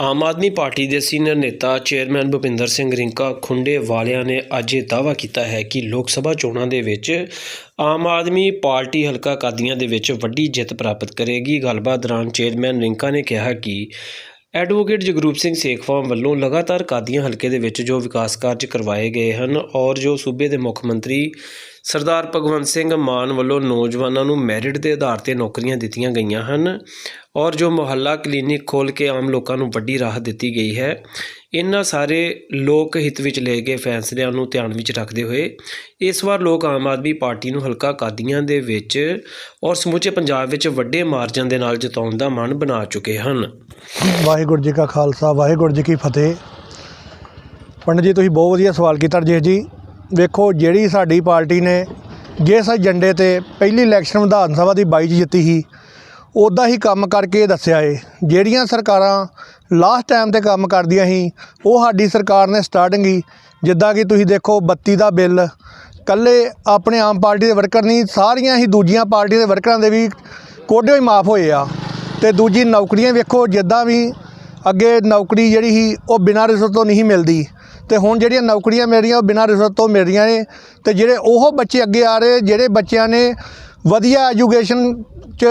ਆਮ Aadmi party ਦੇ senior ਨੇਤਾ chairman Bhupinder Singh Rinka ਖੁੰਡੇ ਵਾਲਿਆਂ ਨੇ ਅੱਜ ਇਹ ਦਾਅਵਾ ਕੀਤਾ ਹੈ ਕਿ ਲੋਕ ਸਭਾ ਚੋਣਾਂ ਦੇ ਵਿੱਚ ਆਮ ਆਦਮੀ ਪਾਰਟੀ ਹਲਕਾ ਕਾਦੀਆਂ ਦੇ ਵਿੱਚ ਵੱਡੀ ਜਿੱਤ ਪ੍ਰਾਪਤ ਕਰੇਗੀ। ਗੱਲਬਾਤ ਦੌਰਾਨ ਚੇਅਰਮੈਨ ਰਿੰਕਾ ਨੇ ਕਿਹਾ ਕਿ ਐਡਵੋਕੇਟ ਜਗਰੂਪ ਸਿੰਘ ਸੇਖਵਾਂ ਵੱਲੋਂ ਲਗਾਤਾਰ ਕਾਦੀਆਂ ਹਲਕੇ ਦੇ ਵਿੱਚ ਜੋ ਵਿਕਾਸ ਕਾਰਜ ਕਰਵਾਏ ਗਏ ਹਨ ਔਰ ਜੋ ਸੂਬੇ ਦੇ ਮੁੱਖ ਮੰਤਰੀ ਸਰਦਾਰ ਭਗਵੰਤ ਸਿੰਘ ਮਾਨ ਵੱਲੋਂ ਨੌਜਵਾਨਾਂ ਨੂੰ ਮੈਰਿਟ ਦੇ ਆਧਾਰ ਤੇ ਨੌਕਰੀਆਂ ਦਿੱਤੀਆਂ ਗਈਆਂ ਹਨ ਔਰ ਜੋ ਮੁਹੱਲਾ ਕਲੀਨਿਕ ਖੋਲ ਕੇ ਆਮ ਲੋਕਾਂ ਨੂੰ ਵੱਡੀ ਰਾਹਤ ਦਿੱਤੀ ਗਈ ਹੈ, ਇਹਨਾਂ ਸਾਰੇ ਲੋਕ ਹਿੱਤ ਵਿੱਚ ਲਏ ਗਏ ਫੈਸਲਿਆਂ ਨੂੰ ਧਿਆਨ ਵਿੱਚ ਰੱਖਦੇ ਹੋਏ ਇਸ ਵਾਰ ਲੋਕ ਆਮ ਆਦਮੀ ਪਾਰਟੀ ਨੂੰ ਹਲਕਾ ਕਾਦੀਆਂ ਦੇ ਵਿੱਚ ਔਰ ਸਮੁੱਚੇ ਪੰਜਾਬ ਵਿੱਚ ਵੱਡੇ ਮਾਰਜਨ ਦੇ ਨਾਲ ਜਿਤਾਉਣ ਦਾ ਮਨ ਬਣਾ ਚੁੱਕੇ ਹਨ। ਵਾਹਿਗੁਰੂ ਜੀ ਕਾ ਖਾਲਸਾ, ਵਾਹਿਗੁਰੂ ਜੀ ਕੀ ਫਤਿਹ। ਪੰਡਿਤ ਜੀ, ਤੁਸੀਂ ਬਹੁਤ ਵਧੀਆ ਸਵਾਲ ਕੀਤਾ ਰਜੇਸ਼ ਜੀ। ਵੇਖੋ, ਜਿਹੜੀ ਸਾਡੀ ਪਾਰਟੀ ਨੇ ਜਿਸ ਏਜੰਡੇ ਤੇ ਪਹਿਲੀ ਇਲੈਕਸ਼ਨ ਵਿਧਾਨ ਸਭਾ ਦੀ 22 ਚ ਜਿੱਤੀ ਸੀ ਉੱਦਾਂ ਹੀ ਕੰਮ ਕਰਕੇ ਦੱਸਿਆ ਏ। ਜਿਹੜੀਆਂ ਸਰਕਾਰਾਂ ਲਾਸਟ ਟਾਈਮ ਤੇ ਕੰਮ ਕਰਦੀਆਂ ਸੀ, ਉਹ ਸਾਡੀ ਸਰਕਾਰ ਨੇ ਸਟਾਰਟਿੰਗ ਹੀ, ਜਿੱਦਾਂ ਕਿ ਤੁਸੀਂ ਦੇਖੋ, ਬੱਤੀ ਦਾ ਬਿੱਲ, ਕੱਲੇ ਆਪਣੇ ਆਮ ਪਾਰਟੀ ਦੇ ਵਰਕਰ ਨਹੀਂ, ਸਾਰੀਆਂ ਹੀ ਦੂਜੀਆਂ ਪਾਰਟੀਆਂ ਦੇ ਵਰਕਰਾਂ ਦੇ ਵੀ ਕੋਡਿਓ ਹੀ ਮਾਫ ਹੋਏ ਆ। ਤੇ ਦੂਜੀ ਨੌਕਰੀਆਂ ਵੇਖੋ, ਜਿੱਦਾਂ ਵੀ ਅੱਗੇ ਨੌਕਰੀ ਜਿਹੜੀ ਸੀ, ਉਹ ਬਿਨਾਂ ਰਿਸ਼ਵਤ ਤੋਂ ਨਹੀਂ ਮਿਲਦੀ। ਤੇ ਹੁਣ ਜਿਹੜੀਆਂ ਨੌਕਰੀਆਂ ਮਿਲ ਰਹੀਆਂ, ਉਹ ਬਿਨਾਂ ਰਿਸ਼ਵਤ ਤੋਂ ਮਿਲ ਰਹੀਆਂ ਨੇ। ਤੇ ਜਿਹੜੇ ਉਹ ਬੱਚੇ ਅੱਗੇ ਆ ਰਹੇ, ਜਿਹੜੇ ਬੱਚਿਆਂ ਨੇ ਵਧੀਆ ਐਜੂਕੇਸ਼ਨ 'ਚ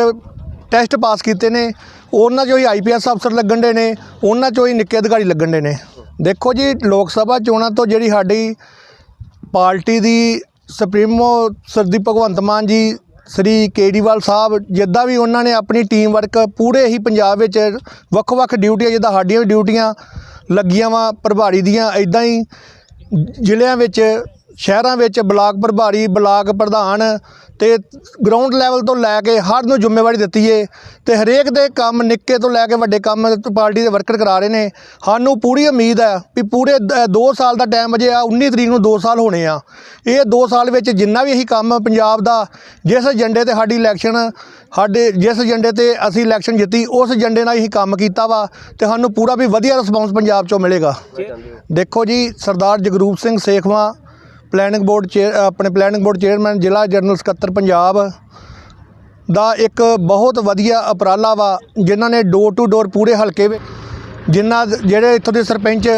ਟੈਸਟ ਪਾਸ ਕੀਤੇ ਨੇ, ਉਹਨਾਂ 'ਚੋਂ ਹੀ ਆਈਪੀਐਸ ਅਫਸਰ ਲੱਗਣ ਦੇ ਨੇ, ਉਹਨਾਂ 'ਚੋਂ ਹੀ ਨਿੱਕੇ ਅਧਿਕਾਰੀ ਲੱਗਣ ਦੇ ਨੇ। ਦੇਖੋ ਜੀ, ਲੋਕ ਸਭਾ ਚੋਣਾਂ ਤੋਂ ਜਿਹੜੀ ਸਾਡੀ ਪਾਰਟੀ ਦੀ ਸੁਪਰੀਮੋ, ਸਰਦੀ ਭਗਵੰਤ ਮਾਨ ਜੀ ਸ੍ਰੀ ਕੇਜਰੀਵਾਲ ਸਾਹਿਬ ਜਿੱਦਾਂ ਵੀ ਉਹਨਾਂ ਨੇ ਆਪਣੀ ਟੀਮ ਵਰਕ ਪੂਰੇ ਹੀ ਪੰਜਾਬ ਵਿੱਚ ਵੱਖ-ਵੱਖ ਡਿਊਟੀਆਂ ਜਿੱਦਾਂ ਸਾਡੀਆਂ ਵੀ ਡਿਊਟੀਆਂ ਲੱਗੀਆਂ ਵਾ ਪ੍ਰਭਾਰੀ ਦੀਆਂ ਇਦਾਂ ਹੀ ਜ਼ਿਲ੍ਹਿਆਂ ਵਿੱਚ ਸ਼ਹਿਰਾਂ ਵਿੱਚ ਬਲਾਕ ਪ੍ਰਭਾਰੀ, ਬਲਾਕ ਪ੍ਰਧਾਨ ਤੇ ਗਰਾਊਂਡ ਲੈਵਲ ਤੋਂ ਲੈ ਕੇ ਹਰ ਨੂੰ ਜ਼ਿੰਮੇਵਾਰੀ ਦਿੱਤੀ ਏ ਤੇ ਹਰੇਕ ਦੇ ਕੰਮ ਨਿੱਕੇ ਤੋਂ ਲੈ ਕੇ ਵੱਡੇ ਕੰਮ ਪਾਰਟੀ ਦੇ ਵਰਕਰ ਕਰਾ ਰਹੇ ਨੇ। ਸਾਨੂੰ ਪੂਰੀ ਉਮੀਦ ਹੈ ਵੀ ਪੂਰੇ 2 ਸਾਲ ਦਾ ਟਾਈਮ ਅਜੇ ਆ 19 ਤਰੀਕ ਨੂੰ 2 ਸਾਲ ਹੋਣੇ ਆ। ਇਹ 2 ਸਾਲ ਵਿੱਚ ਜਿੰਨਾ ਵੀ ਅਸੀਂ ਕੰਮ ਪੰਜਾਬ ਦਾ, ਜਿਸ ਏਜੰਡੇ ਤੇ ਸਾਡੀ ਇਲੈਕਸ਼ਨ ਸਾਡੇ, ਜਿਸ ਏਜੰਡੇ ਤੇ ਅਸੀਂ ਇਲੈਕਸ਼ਨ ਜਿੱਤੀ, ਉਸ ਏਜੰਡੇ ਨਾਲ ਹੀ ਕੰਮ ਕੀਤਾ ਵਾ ਤੇ ਸਾਨੂੰ ਪੂਰਾ ਵੀ ਵਧੀਆ ਰਿਸਪੌਂਸ ਪੰਜਾਬ ਚੋਂ ਮਿਲੇਗਾ। ਦੇਖੋ ਜੀ, Sardar Jagroop Singh Sekhwan planning board chair ਆਪਣੇ ਪਲੈਨਿੰਗ ਬੋਰਡ ਚੇਅਰਮੈਨ ਜ਼ਿਲ੍ਹਾ ਜਨਰਲ ਸਕੱਤਰ ਪੰਜਾਬ ਦਾ ਇੱਕ ਬਹੁਤ ਵਧੀਆ ਉਪਰਾਲਾ ਵਾ, ਜਿਨ੍ਹਾਂ ਨੇ ਡੋਰ ਟੂ ਡੋਰ ਪੂਰੇ ਹਲਕੇ ਵਿੱਚ, ਜਿਨ੍ਹਾਂ ਜਿਹੜੇ ਇੱਥੋਂ ਦੇ ਸਰਪੰਚ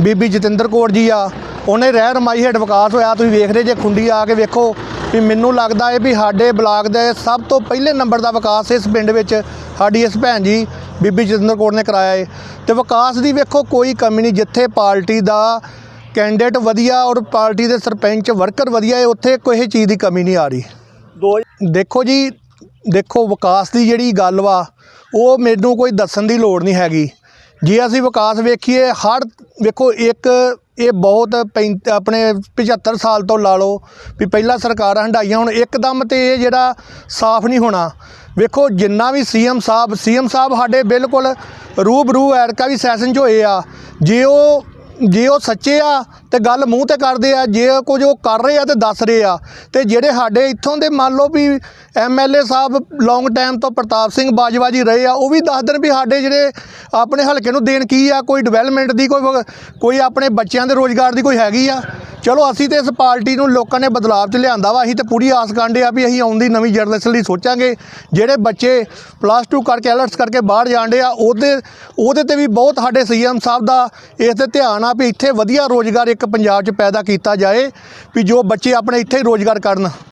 ਬੀਬੀ ਜਤਿੰਦਰ ਕੌਰ ਜੀ ਆ, ਉਹਨੇ ਰਹਿ ਰਮਾਈ ਹੇਠ ਵਿਕਾਸ ਹੋਇਆ, ਤੁਸੀਂ ਵੇਖਦੇ ਜੇ ਖੁੰਡੀ ਆ ਕੇ ਵੇਖੋ ਵੀ ਮੈਨੂੰ ਲੱਗਦਾ ਹੈ ਵੀ ਸਾਡੇ ਬਲਾਕ ਦੇ ਸਭ ਤੋਂ ਪਹਿਲੇ ਨੰਬਰ ਦਾ ਵਿਕਾਸ ਇਸ ਪਿੰਡ ਵਿੱਚ ਸਾਡੀ ਇਸ ਭੈਣ ਜੀ, ਬੀਬੀ ਜਤਿੰਦਰ ਕੌਰ ਨੇ ਕਰਾਇਆ ਹੈ ਤੇ ਵਿਕਾਸ ਦੀ ਵੇਖੋ ਕੋਈ ਕਮੀ ਨਹੀਂ, ਜਿੱਥੇ ਪਾਰਟੀ ਦਾ ਕੈਂਡੀਡੇਟ ਵਧੀਆ ਔਰ ਪਾਰਟੀ ਦੇ ਸਰਪੰਚ ਵਰਕਰ ਵਧੀਆ ਹੈ ਉੱਥੇ ਕੋਈ ਚੀਜ਼ ਦੀ ਕਮੀ ਨਹੀਂ ਆ ਰਹੀ। ਦੋ ਦੇਖੋ ਜੀ ਦੇਖੋ ਵਿਕਾਸ ਦੀ ਜਿਹੜੀ ਗੱਲ ਵਾ ਉਹ ਮੈਨੂੰ ਕੋਈ ਦੱਸਣ ਦੀ ਲੋੜ ਨਹੀਂ ਹੈਗੀ। ਜੇ ਅਸੀਂ ਵਿਕਾਸ ਵੇਖੀਏ ਹਰ ਵੇਖੋ ਇੱਕ ਇਹ ਬਹੁਤ ਆਪਣੇ 75 ਸਾਲ ਤੋਂ ਲਾ ਲਓ ਵੀ ਪਹਿਲਾਂ ਸਰਕਾਰਾਂ ਹੰਡਾਈਆਂ ਹੁਣ ਇੱਕਦਮ ਤੇ ਇਹ ਜਿਹੜਾ ਸਾਫ਼ ਨਹੀਂ ਹੋਣਾ। ਵੇਖੋ ਜਿੰਨਾ ਵੀ ਸੀਐਮ ਸਾਹਿਬ ਸੀਐਮ ਸਾਹਿਬ ਸਾਡੇ ਬਿਲਕੁਲ ਰੂਬਰੂ ਐਰਕਾ ਵੀ ਸੈਸ਼ਨ 'ਚ ਹੋਏ ਆ। ਜੇ ਉਹ ਜੇ ਉਹ ਸੱਚੇ ਆ ਤੇ ਗੱਲ ਮੂੰਹ ਤੇ ਕਰਦੇ ਆ, ਜੇ ਕੁਝ ਉਹ ਕਰ ਰਹੇ ਆ ਤੇ ਦੱਸ ਰਹੇ ਆ। ਤੇ ਜਿਹੜੇ ਸਾਡੇ ਇੱਥੋਂ ਦੇ ਮੰਨ ਲਓ ਵੀ ਐਮਐਲਏ ਸਾਹਿਬ ਲੌਂਗ ਟਾਈਮ ਤੋਂ ਪ੍ਰਤਾਪ ਸਿੰਘ ਬਾਜਵਾ ਜੀ ਰਹੇ ਆ, ਉਹ ਵੀ ਦੱਸ ਦੇਣ ਵੀ ਸਾਡੇ ਜਿਹੜੇ ਆਪਣੇ ਹਲਕੇ ਨੂੰ ਦੇਣ ਕੀ ਆ, ਕੋਈ ਡਿਵੈਲਪਮੈਂਟ ਦੀ, ਕੋਈ ਕੋਈ ਆਪਣੇ ਬੱਚਿਆਂ ਦੇ ਰੋਜ਼ਗਾਰ ਦੀ ਕੋਈ ਹੈਗੀ ਆ। ਚਲੋ ਅਸੀਂ ਤੇ ਇਸ ਪਾਰਟੀ ਨੂੰ ਲੋਕਾਂ ਨੇ ਬਦਲਾਵ ਚ ਲਿਆਂਦਾ ਵਾ, ਅਸੀਂ ਤੇ ਪੂਰੀ ਆਸ ਕਾਂਡੇ ਆ ਵੀ ਅਸੀਂ ਆਉਂਦੀ ਨਵੀਂ ਜਨਰੇਸ਼ਨ ਲਈ ਸੋਚਾਂਗੇ। ਜਿਹੜੇ ਬੱਚੇ ਪਲੱਸ 2 ਕਰਕੇ ਐਲਰਟਸ ਕਰਕੇ ਬਾਹਰ ਜਾਂਦੇ ਆ, ਉਹਦੇ ਉਹਦੇ ਤੇ ਵੀ ਬਹੁਤ ਸਾਡੇ ਸੀਐਮ ਸਾਹਿਬ ਦਾ ਇਸ ਤੇ ਧਿਆਨ ਆ ਵੀ ਇੱਥੇ ਵਧੀਆ ਰੋਜ਼ਗਾਰ ਇੱਕ ਪੰਜਾਬ 'ਚ ਪੈਦਾ ਕੀਤਾ ਜਾਏ, ਵੀ ਜੋ ਬੱਚੇ ਆਪਣੇ ਇੱਥੇ ਹੀ ਰੋਜ਼ਗਾਰ ਕਰਨ।